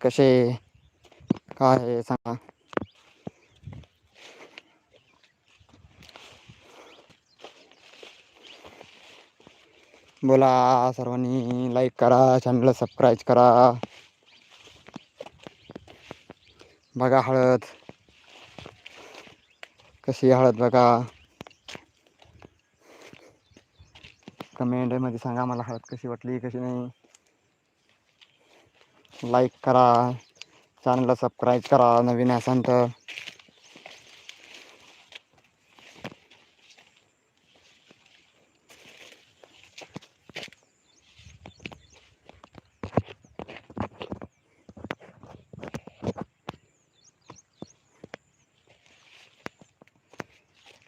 कसे काय आहे सांगा. बोला सर्वांनी लाईक करा चॅनलला सबस्क्राईब करा. बघा हळद. कशी हळद बघा. कमेंटमध्ये सांगा मला हळद कशी वाटली कशी नाही. लाईक करा चॅनलला सबस्क्राईब करा नवीन असाल तर.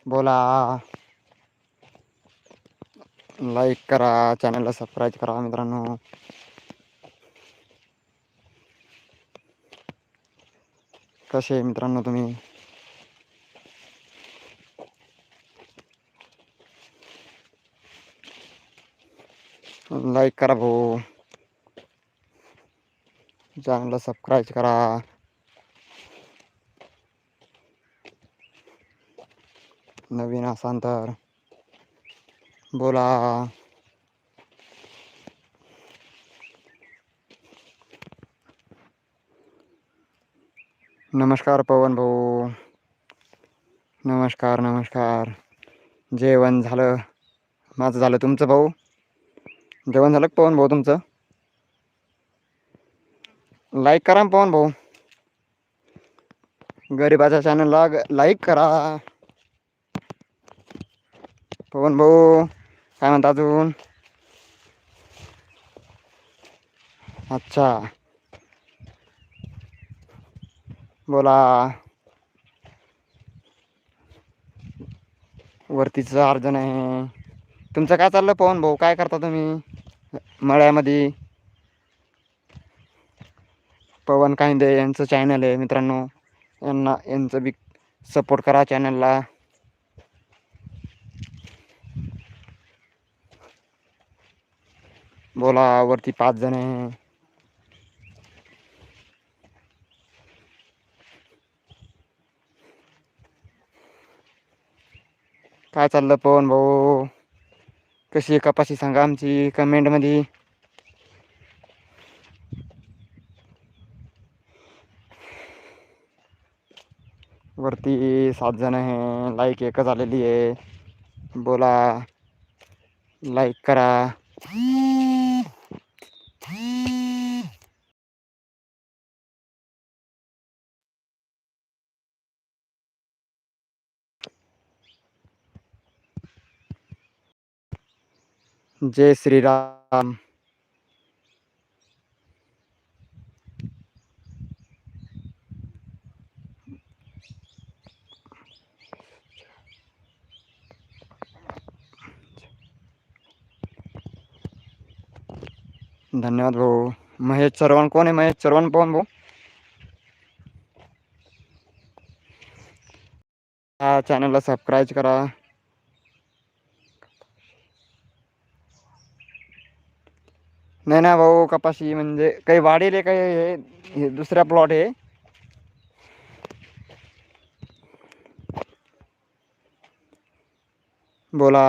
बोला. लाईक करा चॅनलला सबस्क्राईब करा मित्रांनो. कसे आहे मित्रांनो तुम्ही लाईक करा भाऊ चॅनलला सबस्क्राईब करा नवीन असाल तर बोला नमस्कार पवन भाऊ. नमस्कार नमस्कार. जेवण झालं. माझं झालं. तुमचं भाऊ? जेवण झालं पवन भाऊ तुमचं? लाईक करा पवन भाऊ. गरीबाच्या चॅनलला लाईक करा. पवन भाऊ काय म्हणता अजून? अच्छा. बोला. वरतीचं अर्जन आहे. तुमचं काय चाललं पवन भाऊ? काय करता तुम्ही? मळ्यामध्ये? पवन कांदे यांचं चॅनल आहे मित्रांनो. यांना यांचं बी सपोर्ट करा चॅनलला बोला वरती पाच जण आहे. काय चाललं पवन भाऊ? कशी आहे कपाशी सांगा आमची कमेंटमध्ये वरती सात जण आहे लाईक एकच आलेली आहे. बोला लाईक करा. जय श्री राम। धन्यवाद भाऊ महेश चव्हाण कोण आहे महेश चव्हाण पवन भाऊ हा चॅनलला सबस्क्राईब करा। नाही ना भाऊ कपाशी म्हणजे काही वाढेल आहे काही हे दुसरा प्लॉट आहे. बोला.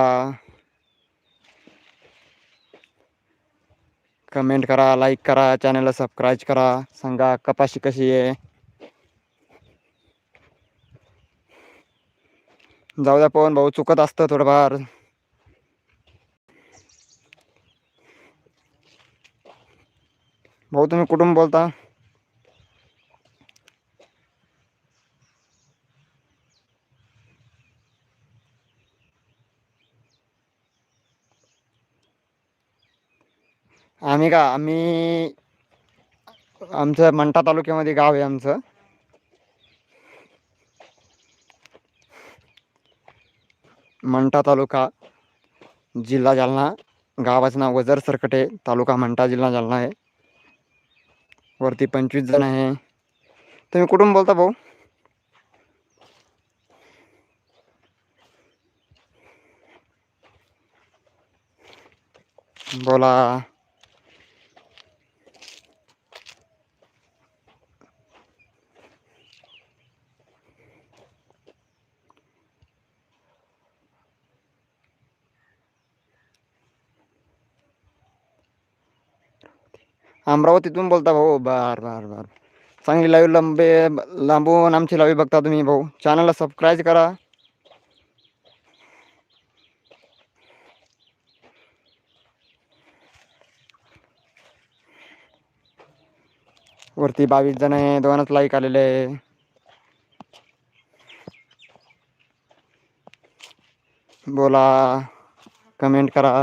कमेंट करा लाईक करा चॅनलला सबस्क्राईब करा सांगा कपाशी कशी आहे. जाऊ द्या पवन भाऊ चुकत असतं थोडंफार. भाऊ तुम्ही कुठून बोलता? आम्ही का आम्ही आमचं मंठा तालुक्यामध्ये गाव आहे आमचं. मंठा तालुका जिल्हा जालना गावाचं नाव वजर सरकटे तालुका मंठा जिल्हा जालना आहे. वरती पंचवीस जण आहे. तुम्ही कुठून बोलता भाऊ? बोला. अमरावतीतून बोलता भाऊ. बर बर बर. चांगली लाईव्ह लंबे लांबून आमची लाईव्ह बघता तुम्ही भाऊ. चॅनलला सबस्क्राईब करा. वरती बावीस जण आहे दोनच लाईक आलेले आहे. बोला. कमेंट करा.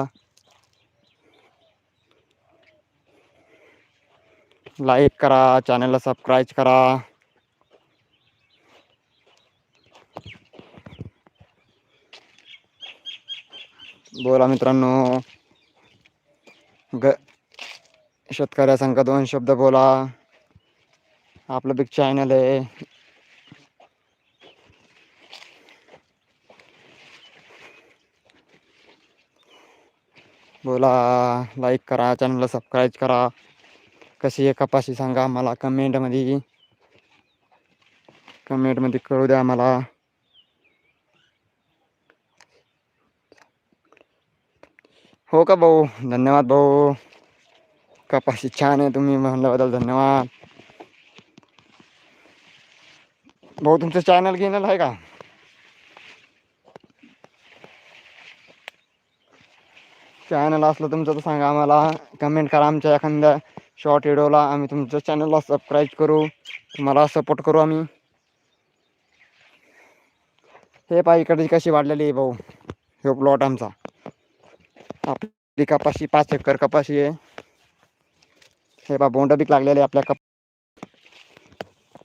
लाईक करा चॅनलला सबस्क्राईब करा. बोला मित्रांनो. ग शेतकऱ्यासंग दोन शब्द बोला. आपलं बिग चॅनल आहे. बोला लाईक करा चॅनलला सबस्क्राईब करा. कशी आहे कपाशी सांगा मला कमेंटमध्ये कमेंटमध्ये कळू द्या मला हो का भाऊ? धन्यवाद भाऊ. कपाशी छान आहे तुम्ही म्हणल्याबद्दल धन्यवाद. भाऊ तुमचं चॅनल गिनल आहे का? चॅनल असलं तुमचं तर सांगा आम्हाला. कमेंट करा आमच्या एखाद्या शॉर्ट व्हिडिओला आम्ही तुमच्या चॅनलला सबस्क्राईब करू. तुम्हाला सपोर्ट करू आम्ही. हे पहा इकडे कशी वाढलेली आहे भाऊ. हे प्लॉट आमचा. आपली कपाशी पाच एकर कपाशी आहे. हे बा बोंड बीक लागलेले आपल्या कप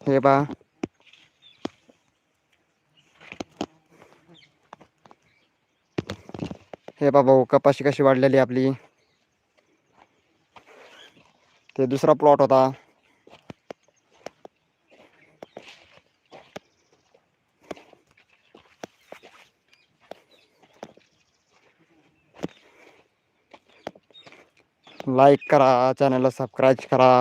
हे बा हे बा भाऊ कपाशी कशी वाढलेली आहे आपली. ते दुसरा प्लॉट होता. लाईक करा चॅनलला सबस्क्राईब करा.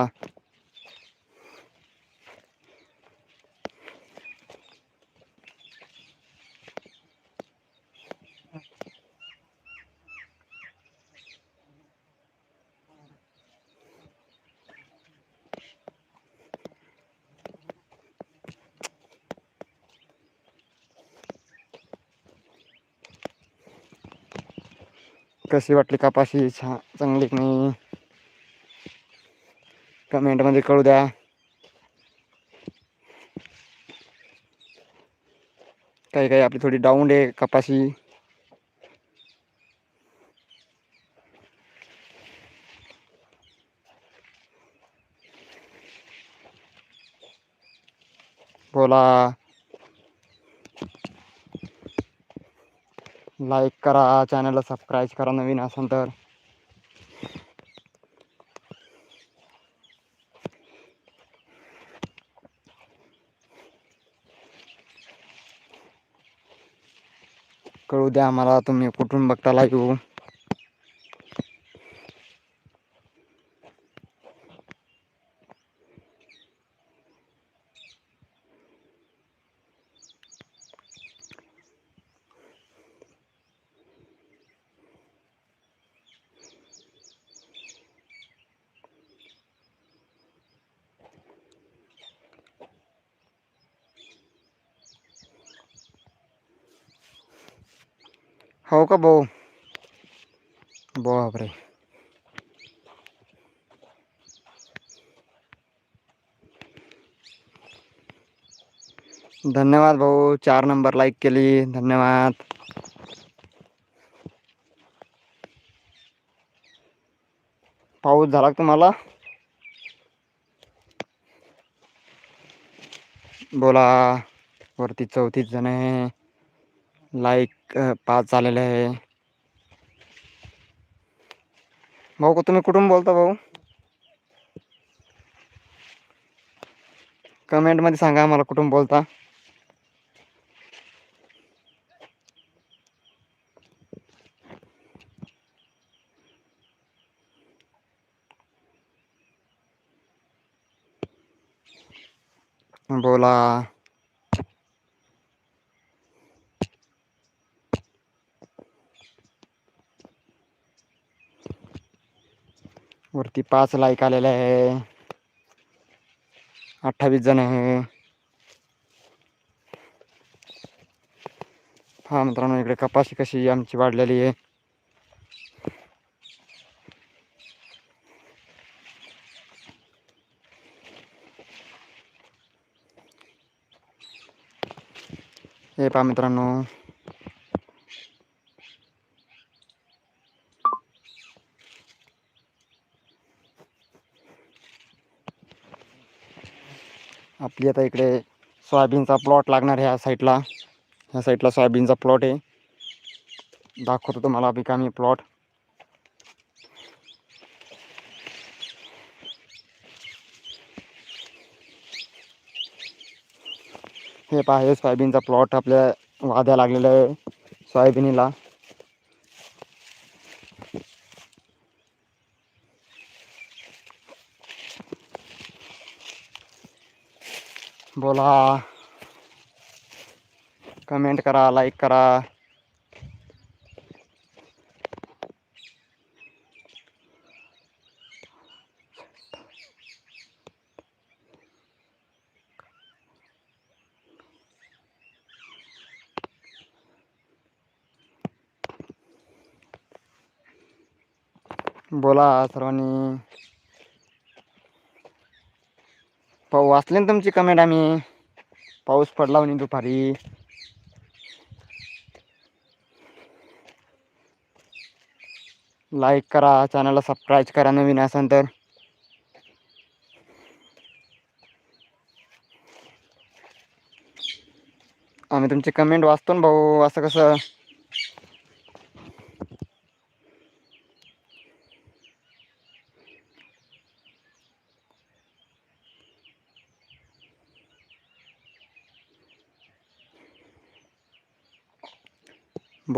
कशी वाटली कपाशी छान चांगली की नाही कमेंटमध्ये कळू द्या काही काही आपली थोडी डाऊन आहे कपाशी बोला लाईक करा चॅनलला सबस्क्राईब करा नवीन असाल तर. कळू द्या आम्हाला तुम्ही कुठून बघता लाईव्ह हो का भाऊ? बापरे. धन्यवाद भाऊ चार नंबर लाईक केली धन्यवाद. पाऊस झाला तुम्हाला? बोला वरती चौतीस जण आहे. लाईक पाच झालेले आहे. भाऊ तुम्ही कुठून बोलता भाऊ? कमेंटमध्ये सांगा मला कुठून बोलता. बोला. वरती पाच लाईक आलेले आहे. अठ्ठावीस जण आहे. हा मित्रांनो इकडे कपाशी कशी आमची वाढलेली आहे. हे पहा मित्रांनो. आपली आता इकडे सोयाबीनचा प्लॉट लागणार ह्या साईडला ह्या साईडला सोयाबीनचा प्लॉट आहे. दाखवतो तुम्हाला बिकामी प्लॉट हे पहा हे सोयाबीनचा प्लॉट आपल्या वाद्या लागलेला आहे सोयाबीनीला. बोला कमेंट करा लाईक करा बोला सर्वांनी पाऊ वाचले ना तुमची कमेंट आम्ही पाऊस पडला म्हणे दुपारी. लाईक करा चॅनलला सबस्क्राईब करा नवीन असेल तर. आम्ही तुमची कमेंट वाचतो ना भाऊ असं कसं?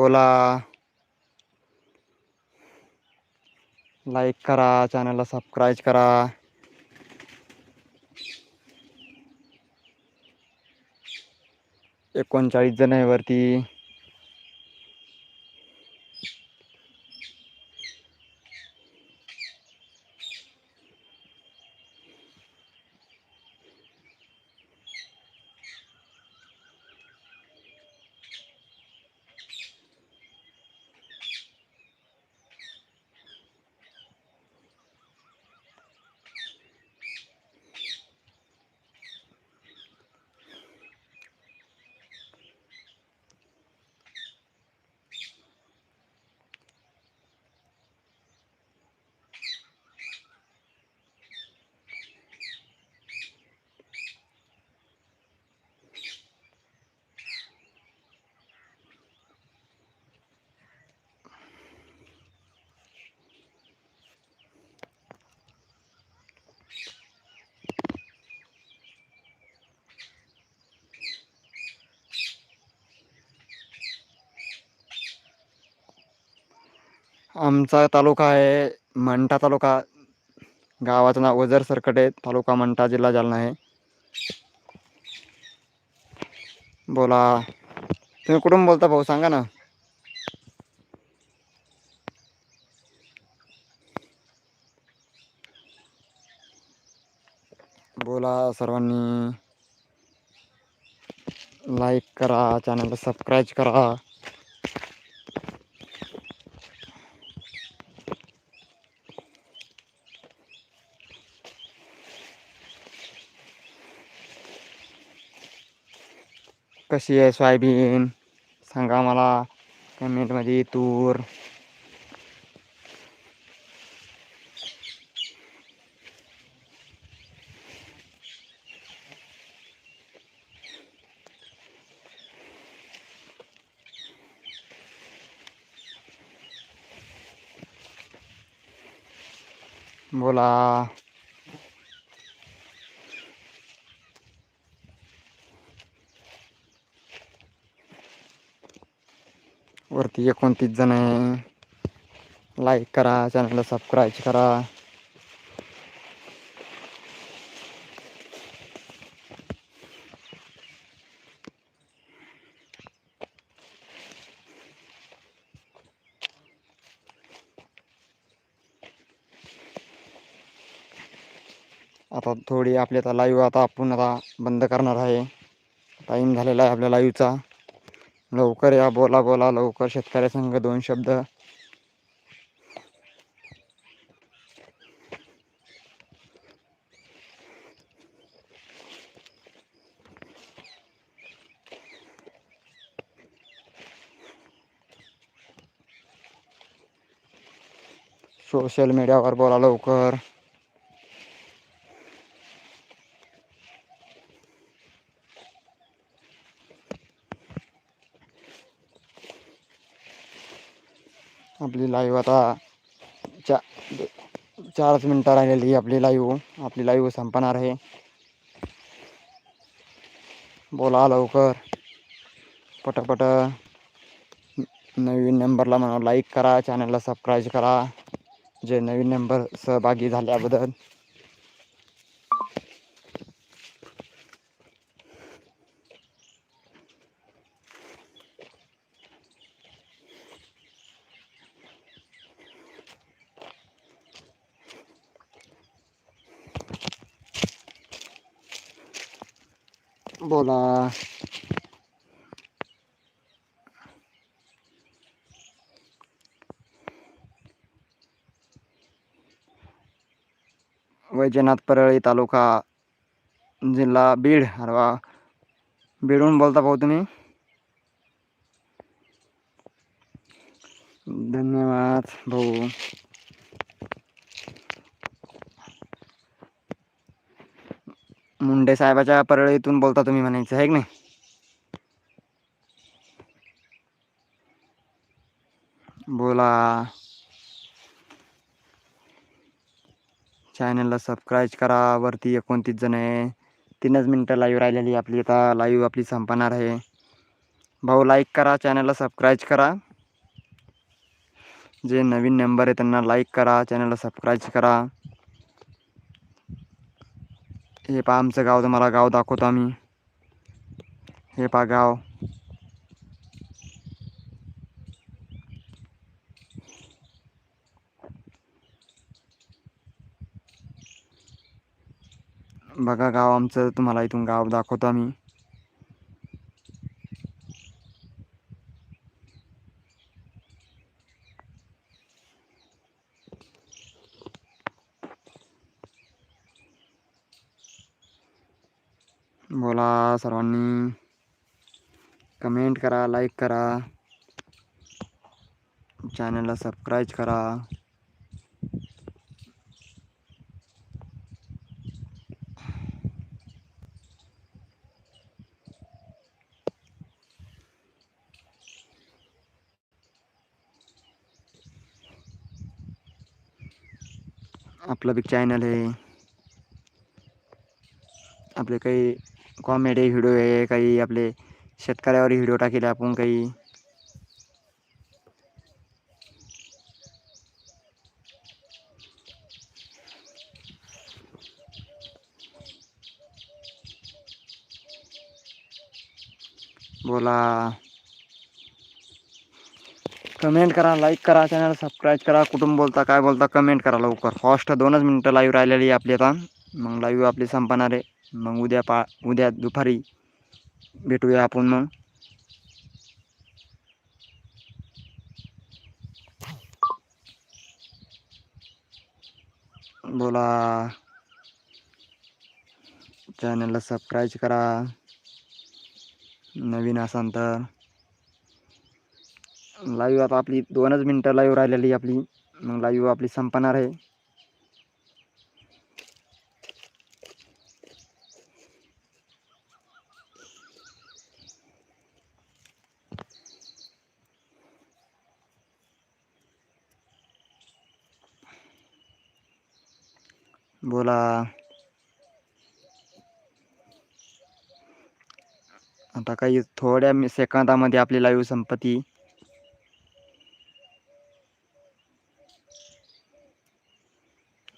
बोला. लाईक करा चॅनलला सबस्क्राईब करा. एकोणचाळीस जण आहे वरती. आमचा तालुका आहे मंठा तालुका. गावाचं नाव वजर सरकट तालुका मंठा जिल्हा जालना आहे. बोला. तुम्ही कुठून बोलता भाऊ? सांगा ना. बोला सर्वांनी. लाईक करा चॅनलला सबस्क्राईब करा. कशी आहे सोयाबीन सांगा मला कमेंटमध्ये तूर बोला वरती एकोणतीस जण आहे. लाईक करा चॅनलला सबस्क्राईब करा. आता थोडी आपली आता लाईव्ह आता आपण आता बंद करणार आहे. टाईम झालेला आहे आपल्या लाईव्हचा लवकर या बोला बोला लवकर. शेतकऱ्या संघ दोन शब्द. सोशल मीडियावर बोला लवकर. आपली लाईव्ह आता चा चारच मिनटं राहिलेली आहे आपली लाईव्ह आपली लाईव्ह संपणार आहे. बोला लवकर. पटापट. नवीन नंबरला म्हणा लाईक करा. चॅनलला सबस्क्राईब करा. जे नवीन नंबर सहभागी झाल्याबद्दल. बोला. वैजनाथ परळी तालुका जिल्हा बीड अरवा. बीडहून बोलता भाऊ तुम्ही? धन्यवाद भाऊ. मुंडे साहेबाच्या परळीतून बोलता तुम्ही म्हणायचं आहे की नाही? बोला. चॅनलला सबस्क्राईब करा वरती एकोणतीस जण आहे. तीनच मिनटं लाईव्ह राहिलेली आहे आपली आता लाईव्ह आपली संपणार आहे. भाऊ लाईक करा चॅनलला सबस्क्राईब करा. जे नवीन नंबर आहे त्यांना लाईक करा चॅनलला सबस्क्राईब करा. हे पहा आमचं गाव तुम्हाला गाव दाखवतो आम्ही. हे पहा गाव. बघा गाव आमचं तुम्हाला इथून गाव दाखवतो आम्ही. सर्वांनी कमेंट करा लाईक करा चॅनलला सबस्क्राईब करा. आपलं बी चॅनल आहे आपले काही कॉमेडी व्हिडिओ आहे काही आपले शेतकऱ्यावर व्हिडिओ टाकेले आपण काही. बोला. कमेंट करा लाईक करा चॅनल सबस्क्राईब करा कुठून बोलता काय बोलता कमेंट करा लवकर. फास्ट दोनच मिनटं लाईव्ह राहिलेली आपली आता. मग लाईव्ह आपली संपणार आहे. मग उद्या पा उद्या दुपारी भेटूया आपण मग. बोला. चॅनलला सबस्क्राईब करा. नवीन असाल तर. लाईव्ह आता आपली दोनच मिनटं लाईव्ह राहिलेली आपली. मग लाईव्ह आपली संपणार आहे. बोला. आता काही थोड्या मी सेकंदामध्ये आपली लाईव्ह संपती.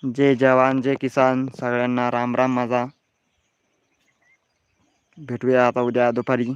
जय जवान जय किसान. सगळ्यांना राम राम माझा. भेटूया आता उद्या दुपारी.